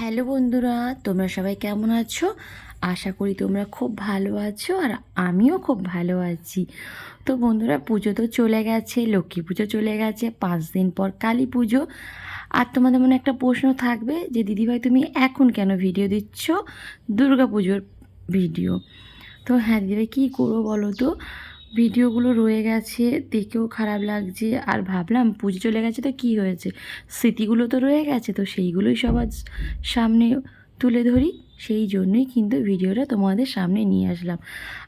Hello বন্ধুরা, তোমরা সবাই কেমন আছো? আশা করি তোমরা খুব ভালো আছো আর আমিও খুব ভালো আছি। তো বন্ধুরা, পুজো তো চলে গেছে, লক্ষ্মী পুজো চলে গেছে, পাঁচ দিন পর কালী পুজো। আর তোমাদের মনে একটা প্রশ্ন থাকবে যে, দিদিভাই, তুমি এখন কেন ভিডিও দিচ্ছ? দুর্গা পুজোর ভিডিও। তো হ্যাঁ দিদিভাই, কী করব বলো তো? ভিডিওগুলো রয়ে গেছে, দেখেও খারাপ লাগছে। আর ভাবলাম, পুজো চলে গেছে তো কী হয়েছে? স্মৃতিগুলো তো রয়ে গেছে, তো সেইগুলোই সবার সামনে তুলে ধরি। সেই জন্যই কিন্তু ভিডিওটা তোমাদের সামনে নিয়ে আসলাম।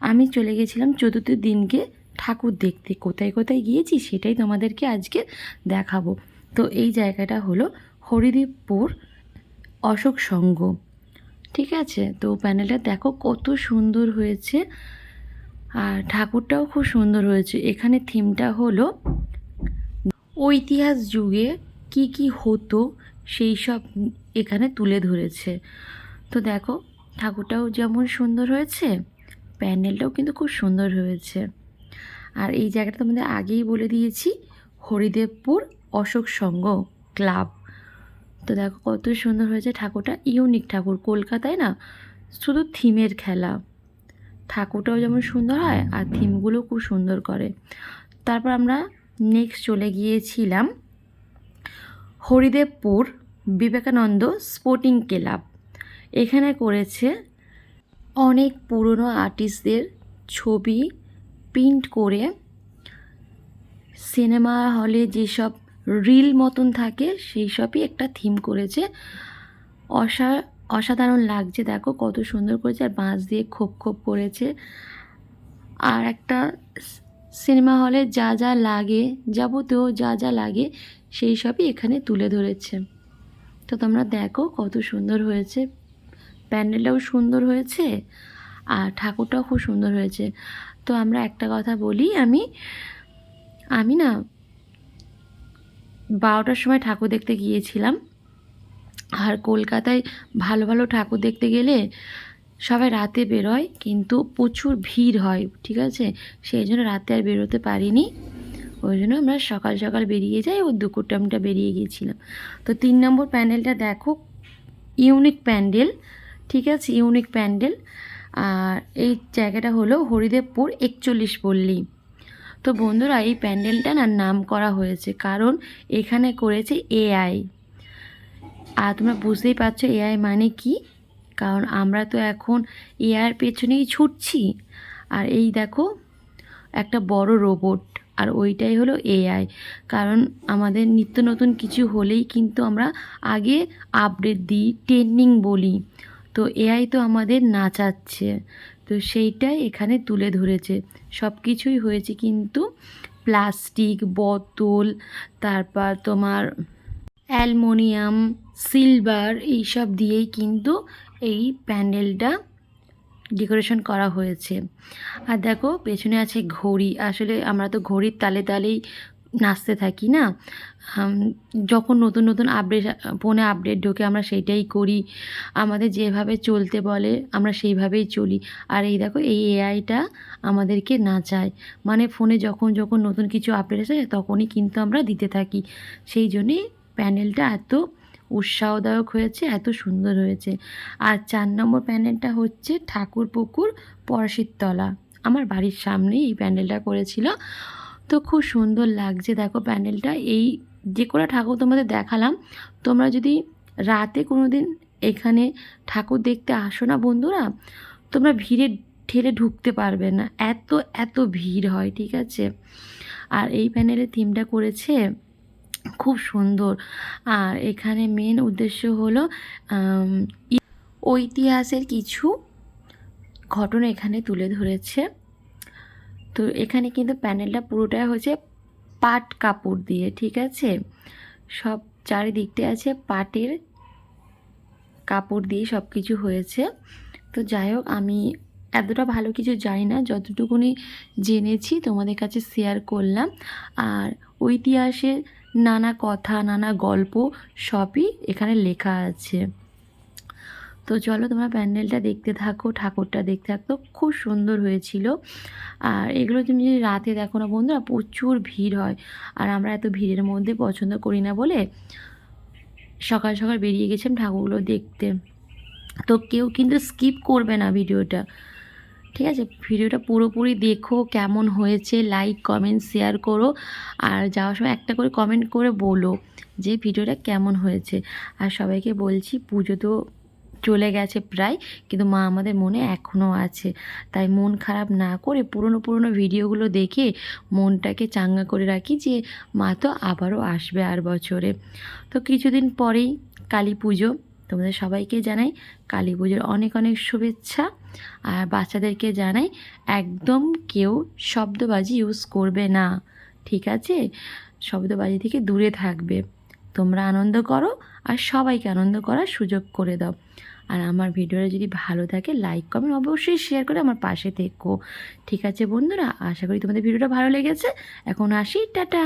আমি চলে গেছিলাম চতুর্থ দিনকে ঠাকুর দেখতে। কোথায় কোথায় গিয়েছি সেটাই তোমাদেরকে আজকে দেখাবো। তো এই জায়গাটা হলো হরিদীপপুর অশোক সংঘ। ঠিক আছে? তো প্যানেলটা দেখো কত সুন্দর হয়েছে। আর ঠাকুরটাও খুব সুন্দর হয়েছে। এখানে থিমটা হলো ঐতিহাস যুগে কি কি হতো সেই সব এখানে তুলে ধরেছে। তো দেখো, ঠাকুরটাও যেমন সুন্দর হয়েছে, প্যান্ডেলটাও কিন্তু খুব সুন্দর হয়েছে। আর এই জায়গাটা তোমাদের আগেই বলে দিয়েছি, হরিদেবপুর অশোক সংঘ ক্লাব। তো দেখো কত সুন্দর হয়েছে ঠাকুরটা, ইউনিক ঠাকুর। কলকাতায় না শুধু থিমের খেলা। ঠাকুরটাও যেমন সুন্দর হয় আর থিমগুলো খুব সুন্দর করে। তারপর আমরা নেক্সট চলে গিয়েছিলাম হরিদেবপুর বিবেকানন্দ স্পোর্টিং ক্লাব। এখানে করেছে অনেক পুরনো আর্টিস্টদের ছবি প্রিন্ট করে সিনেমা হলে যেসব রিল মতন থাকে সেই সবই একটা থিম করেছে। অসা অসাধারণ লাগছে, দেখো কত সুন্দর করেছে আর বাঁশ দিয়ে খোপ খোপ করেছে। আর একটা সিনেমা হলে যা যা লাগে, যাবতীয় যা যা লাগে, সেই সবই এখানে তুলে ধরেছে। তো তোমরা দেখো কত সুন্দর হয়েছে। প্যান্ডেলটাও সুন্দর হয়েছে আর ঠাকুরটাও খুব সুন্দর হয়েছে। তো আমরা একটা কথা বলি, আমি আমি না বারোটার সময় ঠাকুর দেখতে গিয়েছিলাম। আর কলকাতায় ভালো ভালো ঠাকুর দেখতে গেলে সবাই রাতে বেরোয়, কিন্তু প্রচুর ভিড় হয়, ঠিক আছে? সেই জন্য রাতে আর বেরোতে পারিনি। ওই জন্য আমরা সকাল সকাল বেরিয়ে যাই ও দুপুর টাইমটা বেরিয়ে গিয়েছিলাম। তো তিন নম্বর প্যান্ডেলটা দেখো, ইউনিক প্যান্ডেল, ঠিক আছে? ইউনিক প্যান্ডেল। আর এই জায়গাটা হলো হরিদেবপুর একচল্লিশ পল্লী। তো বন্ধুরা, এই প্যান্ডেলটা না নাম করা হয়েছে কারণ এখানে করেছে এআই আর তোমরা বুঝতেই পারছ এআই মানে কি? কারণ আমরা তো এখন এআইয়ের পেছনেই ছুটছি। আর এই দেখো, একটা বড় রোবট আর ওইটাই হলো এআই কারণ আমাদের নিত্য নতুন কিছু হলেই কিন্তু আমরা আগে আপডেট দিই ট্রেন্ডিং বলি। তো এআই তো আমাদের নাচাচ্ছে। তো সেইটাই এখানে তুলে ধরেছে। সব কিছুই হয়েছে কিন্তু প্লাস্টিক বোতল তারপর তোমার অ্যালমোনিয়াম সিলভার এইসব দিয়েই কিন্তু এই প্যান্ডেলটা ডেকোরেশন করা হয়েছে। আর দেখো, পেছনে আছে ঘড়ি। আসলে আমরা তো ঘড়ির তালে তালেই নাচতে থাকি না। যখন নতুন নতুন আপডেট ফোনে আপডেট ঢোকে, আমরা সেইটাই করি। আমাদের যেভাবে চলতে বলে, আমরা সেইভাবেই চলি। আর এই দেখো, এই এআইটা আমাদেরকে নাচায়। মানে ফোনে যখন যখন নতুন কিছু আপডেট আসে, তখনই কিন্তু আমরা দিতে থাকি। সেই জন্যে প্যানেলটা এত উৎসাহদায়ক হয়েছে, এত সুন্দর হয়েছে। আর চার নম্বর প্যান্ডেলটা হচ্ছে ঠাকুর পুকুর পরশিতলা আমার বাড়ির সামনেই এই প্যান্ডেলটা করেছিল। তো খুব সুন্দর লাগছে, দেখো প্যান্ডেলটা। এই যে কোনো ঠাকুর তোমাদের দেখালাম। তোমরা যদি রাতে কোনো দিন এখানে ঠাকুর দেখতে আসো না বন্ধুরা, তোমরা ভিড়ে ঠেলে ঢুকতে পারবে না। এত এত ভিড় হয়, ঠিক আছে? আর এই প্যানেলের থিমটা করেছে খুব সুন্দর। আর এখানে মেন উদ্দেশ্য হলো ঐতিহাসের কিছু ঘটনা এখানে তুলে ধরেছে। তো এখানে কিন্তু প্যানেলটা পুরোটাই হচ্ছে পাট কাপড় দিয়ে, ঠিক আছে? সব চারিদিকটা আছে পাটের কাপড় দিয়ে সব কিছু হয়েছে। তো যাই হোক, আমি এতটা ভালো কিছু জানি না, যতটুকুনি জেনেছি তোমাদের কাছে শেয়ার করলাম। আর ঐতিহাসের নানা কথা, নানা গল্প সবই এখানে লেখা আছে। তো চলো তোমরা প্যান্ডেলটা দেখতে থাকো, ঠাকুরটা দেখতে থাকো। খুব সুন্দর হয়েছিল। আর এগুলো তুমি যদি রাতে দেখো না বন্ধুরা, প্রচুর ভিড় হয়। আর আমরা এত ভিড়ের মধ্যে পছন্দ করি না বলে সকাল সকাল বেরিয়ে গেছিলাম ঠাকুরগুলো দেখতে। তো কেউ কিন্তু স্কিপ করবে না ভিডিওটা। ঠিক আছে? ভিডিওটা পুরোপুরি দেখো কেমন হয়েছে লাইক কমেন্ট শেয়ার করো। আর যাওয়ার সময় একটা করে কমেন্ট করে বলো যে ভিডিওটা কেমন হয়েছে। আর সবাইকে বলছি, পুজো তো চলে গেছে প্রায়, কিন্তু মা আমাদের মনে এখনও আছে। তাই মন খারাপ না করে পুরনো পুরনো ভিডিওগুলো দেখে মনটাকে চাঙ্গা করে রাখি যে মা তো আবারও আসবে আর বছরে। তো কিছুদিন পরেই কালী পুজো। তোমাদের সবাইকে জানাই কালী পুজোর অনেক অনেক শুভেচ্ছা। আর বাচ্চাদেরকে জানাই, একদম কেউ শব্দবাজি ইউজ করবে না, ঠিক আছে? শব্দবাজি থেকে দূরে থাকবে। তোমরা আনন্দ করো আর সবাইকে আনন্দ করার সুযোগ করে দাও। আর আমার ভিডিওটা যদি ভালো থাকে লাইক কমেন্ট অবশ্যই শেয়ার করে আমার পাশে থেকো। ঠিক আছে বন্ধুরা? আশা করি তোমাদের ভিডিওটা ভালো লেগেছে। এখন আসি, টাটা!